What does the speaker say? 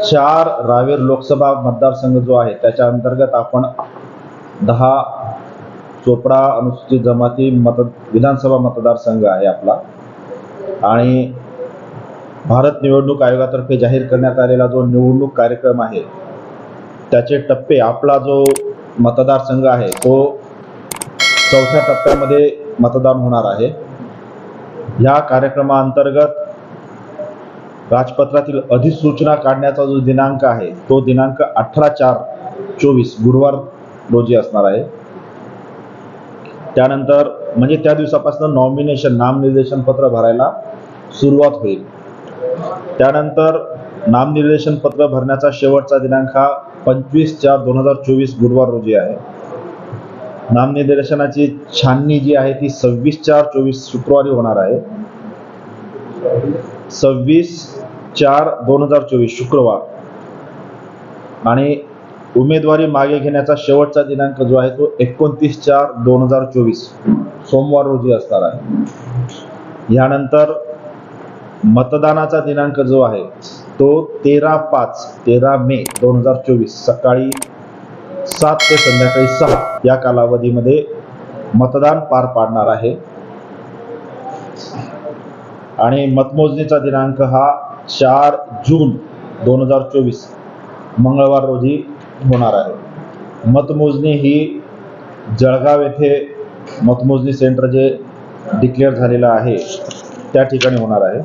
चार रावेर लोकसभा मतदारसंघ जो आहे त्याच्या अंतर्गत आपण दहा चोपडा अनुसूचित जमाती मत विधानसभा मतदारसंघ आहे आपला. आणि भारत निवडणूक आयोगातर्फे जाहीर करण्यात आलेला जो निवडणूक कार्यक्रम आहे त्याचे टप्पे आपला जो मतदारसंघ आहे तो चौथ्या टप्प्यामध्ये मतदान होणार आहे. या कार्यक्रमाअंतर्गत राजपत्रातील अधिसूचना काढण्याचा जो दिनांक आहे तो दिनांक अठरा चार चोवीस गुरुवार रोजी असणार आहे. त्यानंतर म्हणजे त्या दिवसापासून नॉमिनेशन नामनिर्देशन पत्र भरायला सुरुवात होईल. त्यानंतर नामनिर्देशन पत्र भरण्याचा शेवटचा दिनांक हा पंचवीस चार दोन हजार चोवीस गुरुवार रोजी आहे. नामनिर्देशनाची छाननी जी आहे ती सव्वीस चार चोवीस शुक्रवारी होणार आहे. सव्वीस चार दोन हजार चोवीस शुक्रवार. आणि उमेदवारी मागे घेण्याचा शेवटचा दिनांक जो आहे तो एकोणतीस चार दोन हजार चोवीस. सोमवार रोजी असणार आहे. यानंतर मतदानाचा दिनांक जो आहे तो तेरा पाच तेरा मे दोन हजार चोवीस सकाळी सात ते संध्याकाळी सहा या कालावधीमध्ये मतदान पार पाडणार आहे. आणि मतमोजणीचा दिनांक हा चार जून दोन हजार चोवीस मंगळवार रोजी होणार आहे. मतमोजणी ही जळगाव येथे मतमोजणी सेंटर जे डिक्लेअर झालेलं आहे त्या ठिकाणी होणार आहे.